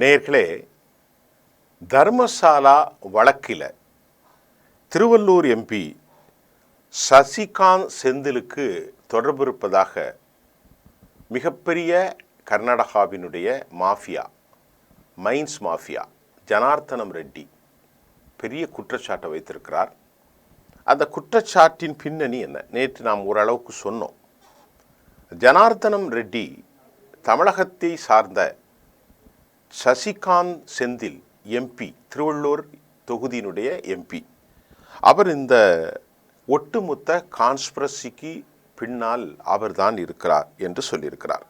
நேர்களே தர்மசாலா வழக்கில் திருவள்ளூர் எம்பி சசிகாந்த் செந்திலுக்கு தொடர்பு இருப்பதாக மிகப்பெரிய கர்நாடகாவினுடைய mafia mines mafia Janardhanam Reddy பெரிய குற்றச்சாட்டை வைத்திருக்கிறார். அந்த குற்றச்சாட்டின் பின்னணி என்ன? நேற்று நாம் ஓரளவுக்கு சொன்னோம். ஜனார்த்தனம் ரெட்டி தமிழகத்தை சார்ந்த சசிகாந்த் செந்தில் எம்பி திருவள்ளூர் தொகுதியினுடைய எம்பி அவர் இந்த ஒட்டுமொத்த கான்ஸ்பிரசிக்கு பின்னால் அவர்தான் இருக்கிறார் என்று சொல்லியிருக்கிறார்.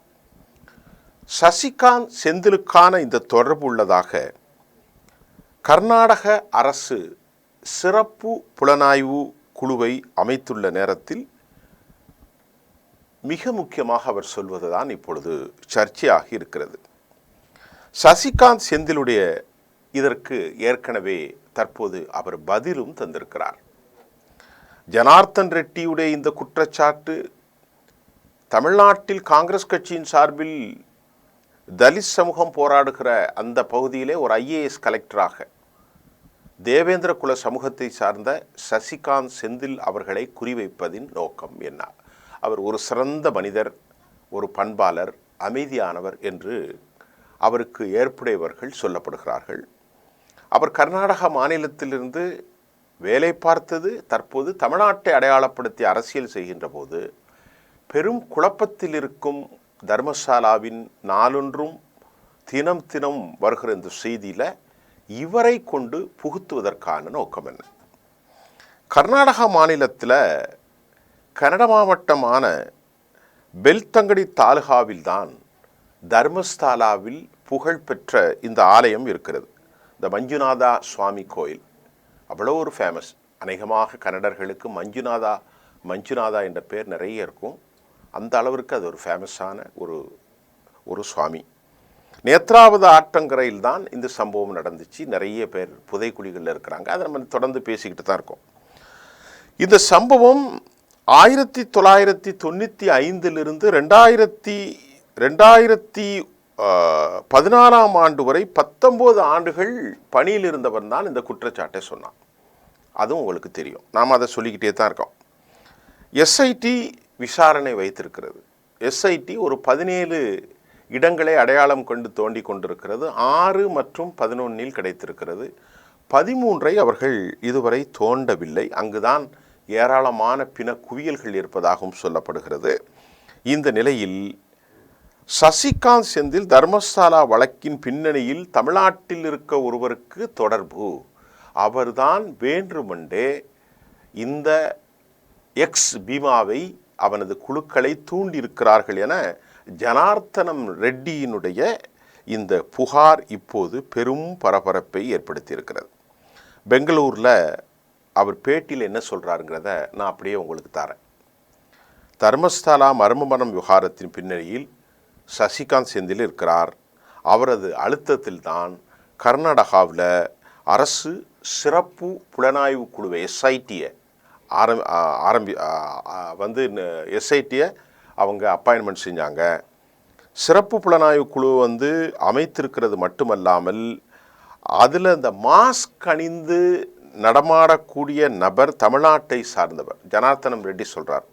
சசிகாந்த் செந்திலுக்கான இந்த தொடர்பு உள்ளதாக கர்நாடக அரசு சிறப்பு புலனாய்வு குழுவை அமைத்துள்ள நேரத்தில் மிக முக்கியமாக அவர் சொல்வதுதான் இப்பொழுது சர்ச்சையாகி இருக்கிறது. சசிகாந்த் செந்திலுடைய இதற்கு ஏற்கனவே தற்போது அவர் பதிலும் தந்திருக்கிறார். ஜனார்த்தன் ரெட்டியுடைய இந்த குற்றச்சாட்டு தமிழ்நாட்டில் காங்கிரஸ் கட்சியின் சார்பில் தலித் சமூகம் போராடுகிற அந்த பகுதியிலே ஒரு ஐஏஎஸ் கலெக்டராக தேவேந்திர குல சமூகத்தை சார்ந்த சசிகாந்த் செந்தில் அவர்களை குறிவைப்பதின் நோக்கம் என்ன? அவர் ஒரு சிறந்த மனிதர் ஒரு பண்பாளர் அமைதியானவர் என்று அவருக்கு ஏற்புடையவர்கள் சொல்லப்படுகிறார்கள். அவர் கர்நாடக மாநிலத்திலிருந்து வேலை பார்த்தது தற்போது தமிழ்நாட்டை அடையாளப்படுத்தி அரசியல் செய்கின்ற போது பெரும் குழப்பத்தில் இருக்கும் தர்மசாலாவின் நாளொன்றும் தினம் தினம் வருகிற இந்த செய்தியில் இவரை கொண்டு புகுத்துவதற்கான நோக்கம் என்ன? கர்நாடக மாநிலத்தில் கன்னட மாவட்டமான பெல்தங்கடி தாலுகாவில்தான் தர்மஸ்தாலாவில் புகழ்பெற்ற இந்த ஆலயம் இருக்கிறது. இந்த மஞ்சுநாதா சுவாமி கோயில். அவ்வளோ ஒரு ஃபேமஸ் அநேகமாக கன்னடர்களுக்கு மஞ்சுநாதா மஞ்சுநாதா என்ற பேர் நிறைய இருக்கும். அந்த அளவிற்கு அது ஒரு ஃபேமஸான ஒரு ஒரு சுவாமி. நேத்ராவத ஆற்றங்கரையில் தான் இந்த சம்பவம் நடந்துச்சு. நிறைய பேர் புதைக்குழிகளில் இருக்கிறாங்க. அதை நம்ம தொடர்ந்து பேசிக்கிட்டு தான் இருக்கோம். இந்த சம்பவம் ஆயிரத்தி தொள்ளாயிரத்தி தொண்ணூற்றி ஐந்திலிருந்து ரெண்டாயிரத்தி ரெண்டாயிரத்தி பதினாறாம் ஆண்டு வரை பத்தொம்போது ஆண்டுகள் பணியில் இருந்தவன் தான் இந்த குற்றச்சாட்டை சொன்னான். அதுவும் உங்களுக்கு தெரியும். நாம் அதை சொல்லிக்கிட்டே தான் இருக்கோம். எஸ்ஐடி விசாரணை வைத்திருக்கிறது. எஸ்ஐடி ஒரு பதினேழு இடங்களை அடையாளம் கொண்டு தோண்டி கொண்டிருக்கிறது. ஆறு மற்றும் பதினொன்னில் கிடைத்திருக்கிறது. பதிமூன்றை அவர்கள் இதுவரை தோண்டவில்லை. அங்குதான் ஏராளமான பிண குவியல்கள் இருப்பதாகவும் சொல்லப்படுகிறது. இந்த நிலையில் சசிகாந்த் செந்தில் தர்மசாலா வழக்கின் பின்னணியில் தமிழ்நாட்டில் இருக்க ஒருவருக்கு தொடர்பு. அவர்தான் வேண்டுமென்றே இந்த எக்ஸ் பீமாவை அவனது குழுக்களை தூண்டியிருக்கிறார்கள் என ஜனார்த்தனம் ரெட்டியினுடைய இந்த புகார் இப்போது பெரும் பரபரப்பை ஏற்படுத்தியிருக்கிறது. பெங்களூரில் அவர் பேட்டியில் என்ன சொல்கிறாருங்கிறத நான் அப்படியே உங்களுக்கு தரேன். தர்மஸ்தாலா மர்மமரம் விவகாரத்தின் பின்னணியில் சசிகாந்த் செந்தில் இருக்கிறார். அவரது அழுத்தத்தில்தான் கர்நாடகாவில் அரசு சிறப்பு புலனாய்வு குழுவை எஸ்ஐடியை ஆரம் ஆரம்பி வந்து எஸ்ஐடியை அவங்க அப்பாயின்மெண்ட் செஞ்சாங்க. சிறப்பு புலனாய்வு குழு வந்து அமைத்திருக்கிறது மட்டுமல்லாமல் அதில் இந்த மாஸ்க் அணிந்து நடமாடக்கூடிய நபர் தமிழ்நாட்டை சார்ந்தவர் ஜனார்த்தனம் ரெட்டி சொல்கிறார்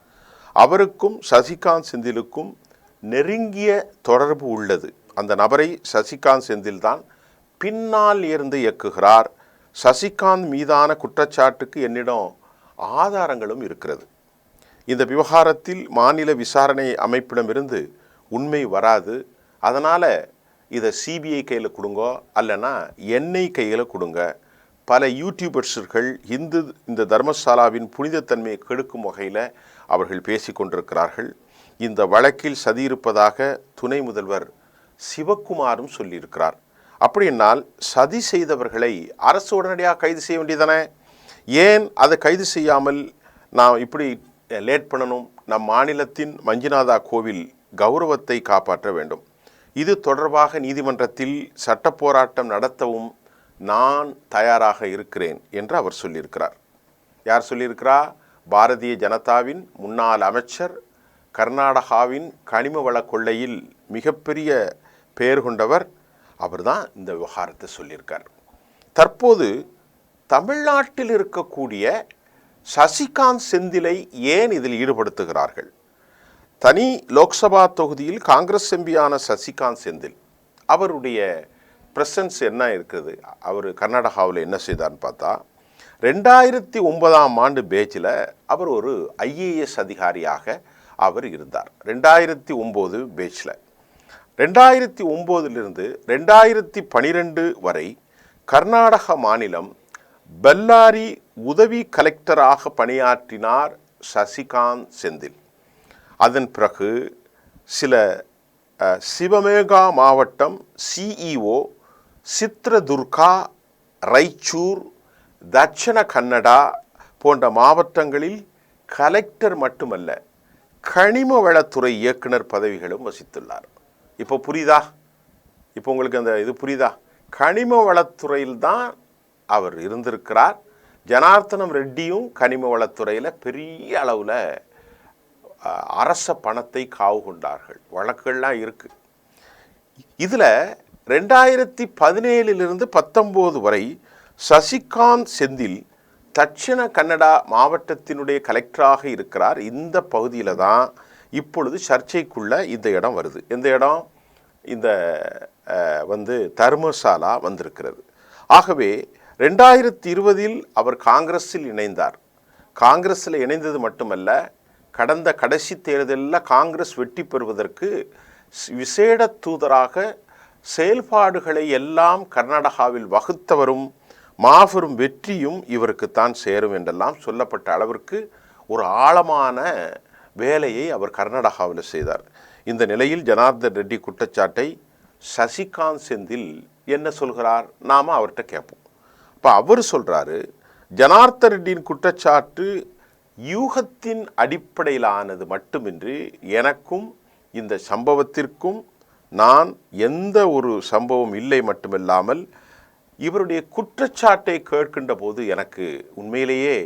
அவருக்கும் சசிகாந்த் செந்திலுக்கும் நெருங்கிய தொடர்பு உள்ளது. அந்த நபரை சசிகாந்த் செந்தில் தான் பின்னால் இருந்து இயக்குகிறார். சசிகாந்த் மீதான குற்றச்சாட்டுக்கு என்னிடம் ஆதாரங்களும் இருக்கிறது. இந்த விவகாரத்தில் மாநில விசாரணை அமைப்பிடமிருந்து உண்மை வராது. அதனால் இதை சிபிஐ கையில் கொடுங்கோ அல்லனா எண்ணெய் கையில் கொடுங்க. பல யூடியூபர்ஸர்கள் இந்து இந்த தர்மசாலாவின் புனிதத்தன்மையை கெடுக்கும் வகையில் அவர்கள் பேசி கொண்டிருக்கிறார்கள். இந்த வழக்கில் சதி இருப்பதாக துணை முதல்வர் சிவக்குமாரும் சொல்லியிருக்கிறார். அப்படின்னால் சதி செய்தவர்களை அரசு உடனடியாக கைது செய்ய வேண்டியதானே? ஏன் அதை கைது செய்யாமல் நாம் இப்படி லேட் பண்ணணும்? நம் மாநிலத்தின் மஞ்சுநாதா கோவில் கௌரவத்தை காப்பாற்ற வேண்டும். இது தொடர்பாக நீதிமன்றத்தில் சட்ட போராட்டம் நடத்தவும் நான் தயாராக இருக்கிறேன் என்று அவர் சொல்லியிருக்கிறார். யார் சொல்லியிருக்கிறா? பாரதிய ஜனதாவின் முன்னாள் அமைச்சர் கர்நாடகாவின் கனிம வள கொள்ளையில் மிகப்பெரிய பெயர் கொண்டவர் அவர் தான் இந்த விவகாரத்தை சொல்லியிருக்கார். தற்போது தமிழ்நாட்டில் இருக்கக்கூடிய சசிகாந்த் செந்திலை ஏன் இதில் ஈடுபடுத்துகிறார்கள்? தனி லோக்சபா தொகுதியில் காங்கிரஸ் எம்பியான சசிகாந்த் செந்தில் அவருடைய பிரசன்ஸ் என்ன இருக்குது? அவர் கர்நாடகாவில் என்ன செய்தார்னு பார்த்தா ரெண்டாயிரத்தி ஒன்பதாம் ஆண்டு பேச்சில் அவர் ஒரு ஐஏஎஸ் அதிகாரியாக அவர் இருந்தார். ரெண்டாயிரத்தி ஒம்பது பேச்சில் ரெண்டாயிரத்தி ஒம்போதிலிருந்து ரெண்டாயிரத்தி பனிரெண்டு வரை கர்நாடக மாநிலம் பெல்லாரி உதவி கலெக்டராக பணியாற்றினார் சசிகாந்த் செந்தில். அதன் பிறகு சில சிவமேகா மாவட்டம் சிஇஓ சித்ரதுர்கா ரைச்சூர் தட்சண கன்னடா போன்ற மாவட்டங்களில் கலெக்டர் மட்டுமல்ல கனிம வளத்துறை இயக்குனர் பதவிகளும் வசித்துள்ளார். இப்போ புரியுதா? இப்போ உங்களுக்கு அந்த இது புரியுதா? கனிம வளத்துறையில் தான் அவர் இருந்திருக்கிறார். ஜனார்த்தனம் ரெட்டியும் கனிம வளத்துறையில் பெரிய அளவில் அரச பணத்தை காவு கொண்டார்கள். வழக்குகள்லாம் இருக்குது இதில் ரெண்டாயிரத்தி பதினேழிலிருந்து பத்தொம்போது வரை சசிகாந்த் செந்தில் தட்சிண கன்னடா மாவட்டத்தினுடைய கலெக்டராக இருக்கிறார். இந்த பகுதியில் தான் இப்பொழுது சர்ச்சைக்குள்ள இந்த இடம் வருது. இந்த இடம் இந்த வந்து தர்மசாலா வந்திருக்கிறது. ஆகவே ரெண்டாயிரத்தி இருபதில் அவர் காங்கிரஸில் இணைந்தார். காங்கிரஸில் இணைந்தது மட்டுமல்ல கடந்த கடைசி தேர்தலில் காங்கிரஸ் வெற்றி பெறுவதற்கு விசேட தூதராக செயல்பாடுகளை எல்லாம் கர்நாடகாவில் வகுத்தவரும் மாபெரும் வெற்றியும் இவருக்குத்தான் சேரும் என்றெல்லாம் சொல்லப்பட்ட அளவிற்கு ஒரு ஆழமான வேலையை அவர் கர்நாடகாவில் செய்தார். இந்த நிலையில் ஜனார்தன் ரெட்டி குற்றச்சாட்டை சசிகாந்த் செந்தில் என்ன சொல்கிறார்? நாம் அவர்கிட்ட கேட்போம். இப்போ அவர் சொல்கிறாரு ஜனார்தன் ரெட்டியின் குற்றச்சாட்டு யூகத்தின் அடிப்படையிலானது மட்டுமின்றி எனக்கும் இந்த சம்பவத்திற்கும் நான் எந்த ஒரு சம்பவம் இல்லை மட்டுமில்லாமல் இவருடைய குற்றச்சாட்டை கேட்கின்ற போது எனக்கு உண்மையிலேயே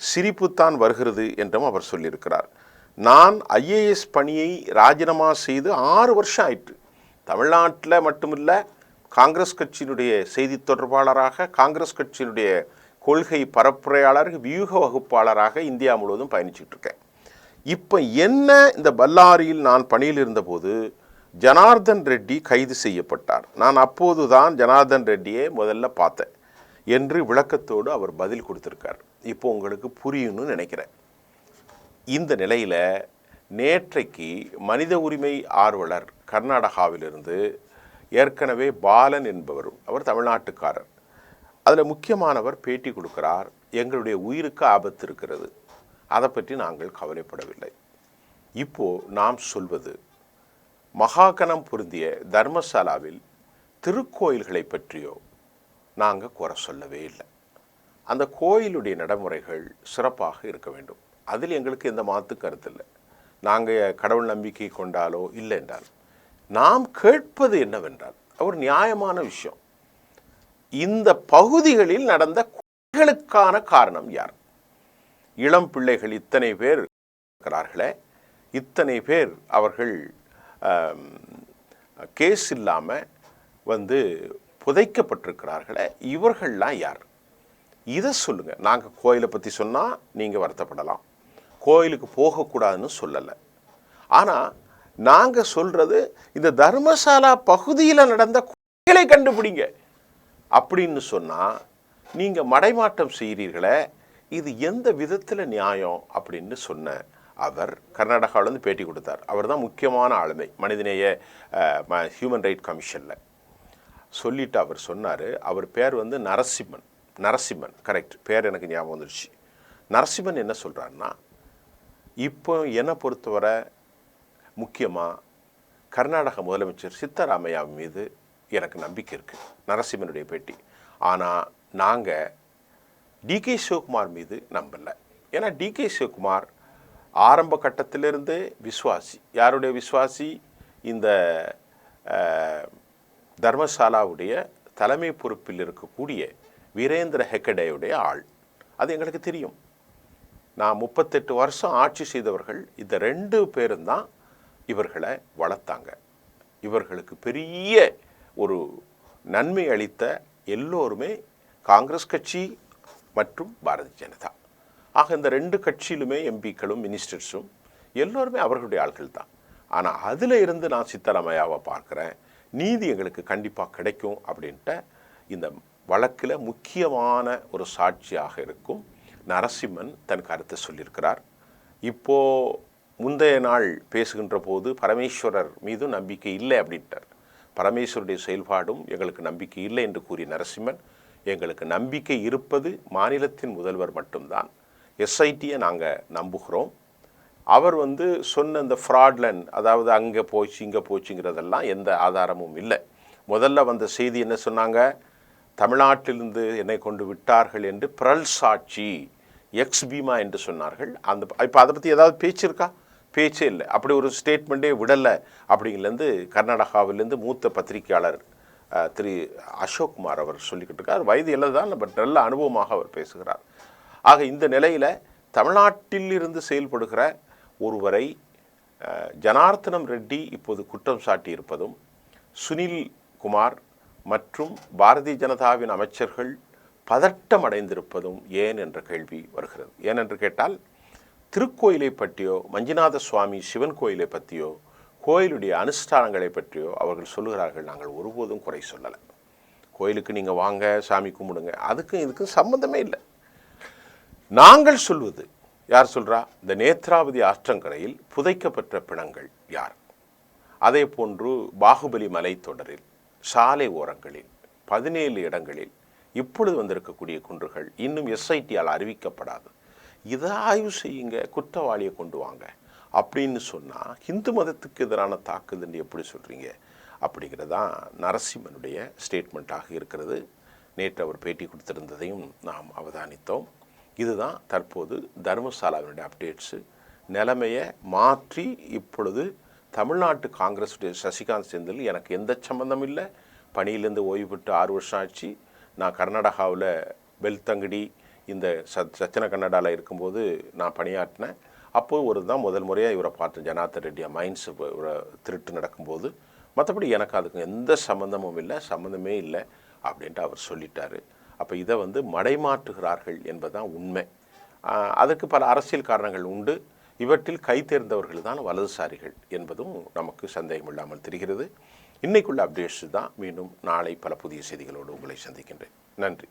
சிரிப்புத்தான் வருகிறது என்றும் அவர் சொல்லியிருக்கிறார். நான் ஐஏஎஸ் பணியை ராஜினாமா செய்து ஆறு வருஷம் ஆயிற்று. தமிழ்நாட்டில் மட்டுமில்ல காங்கிரஸ் கட்சியினுடைய செய்தி தொடர்பாளராக காங்கிரஸ் கட்சியினுடைய கொள்கை பரப்புரையாளர் வியூக வகுப்பாளராக இந்தியா முழுவதும் பயணிச்சுட்டு இருக்கேன். இப்போ என்ன இந்த பல்லாரியில் நான் பணியில் இருந்தபோது ஜனார்தன் ரெட்டி கைது செய்யப்பட்டார். நான் அப்போதுதான் ஜனார்தன் ரெட்டியை முதல்ல பார்த்தேன். என்று விளக்கத்தோடு அவர் பதில் கொடுத்திருக்கார். இப்போ உங்களுக்கு புரியும்னு நினைக்கிறேன். இந்த நிலையில் நேற்றைக்கு மனித உரிமை ஆர்வலர் கர்நாடகாவிலிருந்து ஏற்கனவே பாலன் என்பவரும் அவர் தமிழ்நாட்டுக்காரர். அதில் முக்கியமானவர் பேட்டி கொடுக்கிறார். எங்களுடைய உயிருக்கு ஆபத்து இருக்கிறது. அதை பற்றி நாங்கள் கவலைப்படவில்லை. இப்போ நாம் சொல்வது மகாகணம் பொருந்திய தர்மசாலாவில் திருக்கோயில்களை பற்றியோ நாங்கள் குறை சொல்லவே இல்லை. அந்த கோயிலுடைய நடைமுறைகள் சிறப்பாக இருக்க வேண்டும். அதில் எங்களுக்கு எந்த மாத்து கருத்து இல்லை. நாங்கள் கடவுள் நம்பிக்கை கொண்டாலோ இல்லை என்றால் நாம் கேட்பது என்னவென்றால் ஒரு நியாயமான விஷயம். இந்த பகுதிகளில் நடந்த கொலைகளுக்கான காரணம் யார்? இளம் பிள்ளைகள் இத்தனை பேர் இருக்கிறார்களே இத்தனை பேர் அவர்கள் கேஸ் இல்லாமல் வந்து புதைக்கப்பட்டிருக்கிறார்களே இவர்கள்லாம் யார்? இதை சொல்லுங்கள் நாங்கள் கோயிலை பற்றி சொன்னால் நீங்கள் வருத்தப்படலாம். கோயிலுக்கு போகக்கூடாதுன்னு சொல்லலை. ஆனால் நாங்கள் சொல்கிறது இந்த தர்மசாலா பகுதியில் நடந்த கொலைகளை கண்டுபிடிங்க அப்படின்னு சொன்னால் நீங்கள் மடைமாட்டம் செய்கிறீர்களே இது எந்த விதத்தில் நியாயம் அப்படின்னு சொன்னேன். அவர் கர்நாடகாவிலேருந்து பேட்டி கொடுத்தார். அவர் தான் முக்கியமான ஆளுமை. மனிதநேய ஹியூமன் ரைட் கமிஷனில் சொல்லிட்டு அவர் சொன்னார். அவர் பேர் வந்து நரசிம்மன். நரசிம்மன். கரெக்ட் பேர் எனக்கு ஞாபகம் வந்துருச்சு. நரசிம்மன் என்ன சொல்கிறாருன்னா இப்போ என்னை பொறுத்தவரை முக்கியமாக கர்நாடக முதலமைச்சர் சித்தராமையா மீது எனக்கு நம்பிக்கை இருக்குது நரசிம்மனுடைய பேட்டி. ஆனால் நாங்கள் டிகே சிவகுமார் மீது நம்பலை. ஏன்னா டிகே சிவகுமார் ஆரம்ப கட்டத்திலிருந்தே விஸ்வாசி யாருடைய விஸ்வாசி இந்த தர்மசாலாவுடைய தலைமை பொறுப்பில் இருக்கக்கூடிய வீரேந்திர ஹெக்கடேயுடைய ஆள். அது எங்களுக்கு தெரியும். நான் முப்பத்தெட்டு வருஷம் ஆட்சி செய்தவர்கள். இந்த ரெண்டு பேரும் தான் இவர்களை வளர்த்தாங்க. இவர்களுக்கு பெரிய ஒரு நன்மை அளித்த எல்லோருமே காங்கிரஸ் கட்சி மற்றும் பாரதிய ஜனதா. ஆக இந்த ரெண்டு கட்சியிலுமே எம்பிக்களும் மினிஸ்டர்ஸும் எல்லோருமே அவர்களுடைய ஆட்கள் தான். ஆனால் அதில் இருந்து நான் சித்தராமையாவை பார்க்குறேன். நீதி எங்களுக்கு கண்டிப்பாக கிடைக்கும் அப்படின்ட்டு இந்த வழக்கில் முக்கியமான ஒரு சாட்சியாக இருக்கும் நரசிம்மன் தன் கருத்தை சொல்லியிருக்கிறார். இப்போ முந்தைய நாள் பேசுகின்ற போது பரமேஸ்வரர் மீது நம்பிக்கை இல்லை அப்படின்ட்டார். பரமேஸ்வருடைய செயல்பாடும் எங்களுக்கு நம்பிக்கை இல்லை என்று கூறிய நரசிம்மன் எங்களுக்கு நம்பிக்கை இருப்பது மாநிலத்தின் முதல்வர் மட்டும்தான். எஸ்ஐடியை நாங்கள் நம்புகிறோம். அவர் வந்து சொன்ன இந்த ஃப்ராட்லன் அதாவது அங்கே போச்சு இங்கே போச்சுங்கிறதெல்லாம் எந்த ஆதாரமும் இல்லை. முதல்ல வந்த செய்தி என்ன சொன்னாங்க? தமிழ்நாட்டிலிருந்து என்னை கொண்டு விட்டார்கள் என்று பிரல் சாட்சி எக்ஸ் பீமா என்று சொன்னார்கள். அந்த இப்போ அதை பற்றி ஏதாவது பேச்சு இருக்கா? பேச்சே இல்லை. அப்படி ஒரு ஸ்டேட்மெண்ட்டே விடலை அப்படிங்கிறது கர்நாடகாவிலேருந்து மூத்த பத்திரிகையாளர் அஹ், திரு அசோக்குமார் அவர் சொல்லிக்கிட்டு இருக்கார். வயது இல்லை தான் பட் நல்ல அனுபவமாக அவர் பேசுகிறார். ஆக இந்த நிலையில் தமிழ்நாட்டில் இருந்து செயல்படுகிற ஒருவரை ஜனார்த்தனம் ரெட்டி இப்போது குற்றம் சாட்டியிருப்பதும் சுனில் குமார் மற்றும் பாரதிய ஜனதாவின் அமைச்சர்கள் பதட்டம் அடைந்திருப்பதும் ஏன் என்ற கேள்வி வருகிறது. ஏனென்று கேட்டால் திருக்கோயிலை பற்றியோ மஞ்சுநாத சுவாமி சிவன் கோயிலை பற்றியோ கோயிலுடைய அனுஷ்டானங்களை பற்றியோ அவர்கள் சொல்லுகிறார்கள். நாங்கள் ஒருபோதும் குறை சொல்லலை. கோயிலுக்கு நீங்கள் வாங்க சாமி கும்பிடுங்க. அதுக்கும் இதுக்கும் சம்மந்தமே இல்லை. நாங்கள் சொல்வது யார் சொல்றா? இந்த நேத்ராவதி ஆற்றங்கரையில் புதைக்கப்பட்ட பிணங்கள் யார்? அதே போன்று பாகுபலி மலைத்தொடரில் சாலை ஓரங்களில் பதினேழு இடங்களில் இப்பொழுது வந்திருக்கக்கூடிய குன்றுகள் இன்னும் எஸ்ஐடியால் அறிவிக்கப்படாது. இதை ஆய்வு செய்யுங்க குற்றவாளியை கொண்டு வாங்க. அப்படின்னு சொன்னால் இந்து மதத்துக்கு எதிரான தாக்குதல் எப்படி சொல்கிறீங்க அப்படிங்கிறதான் நரசிம்மனுடைய ஸ்டேட்மெண்ட்டாக இருக்கிறது. நேற்று அவர் பேட்டி கொடுத்திருந்ததையும் நாம் அவதானித்தோம். இதுதான் தற்போது தர்மசாலாவினுடைய அப்டேட்ஸு நிலைமையை மாற்றி இப்பொழுது தமிழ்நாட்டு காங்கிரஸுடைய சசிகாந்த் செந்தில் எனக்கு எந்த சம்மந்தம் இல்லை. பணியிலேருந்து ஓய்வு பெற்று ஆறு வருஷம் ஆச்சு. நான் கர்நாடகாவில் பெல்தங்கடி இந்த சத் சச்சன கன்னடாவில் இருக்கும்போது நான் பணியாற்றினேன். அப்போது ஒரு தான் முதல் முறையாக இவரை பார்த்தேன் ஜனார்த்தன் ரெட்டியா மைன்ஸ் இவரை திருட்டு நடக்கும்போது. மற்றபடி எனக்கு அதுக்கு எந்த சம்மந்தமும் இல்லை சம்மந்தமே இல்லை அப்படின்ட்டு அவர் சொல்லிட்டாரு. அப்போ இதை வந்து மடைமாற்றுகிறார்கள் என்பதுதான் உண்மை. அதற்கு பல அரசியல் காரணங்கள் உண்டு. இவற்றில் கை தான் வலதுசாரிகள் என்பதும் நமக்கு சந்தேகம் இல்லாமல் தெரிகிறது. இன்னைக்குள்ள அப்டேட்ஸ் தான். மீண்டும் நாளை பல புதிய செய்திகளோடு உங்களை சந்திக்கின்றேன். நன்றி.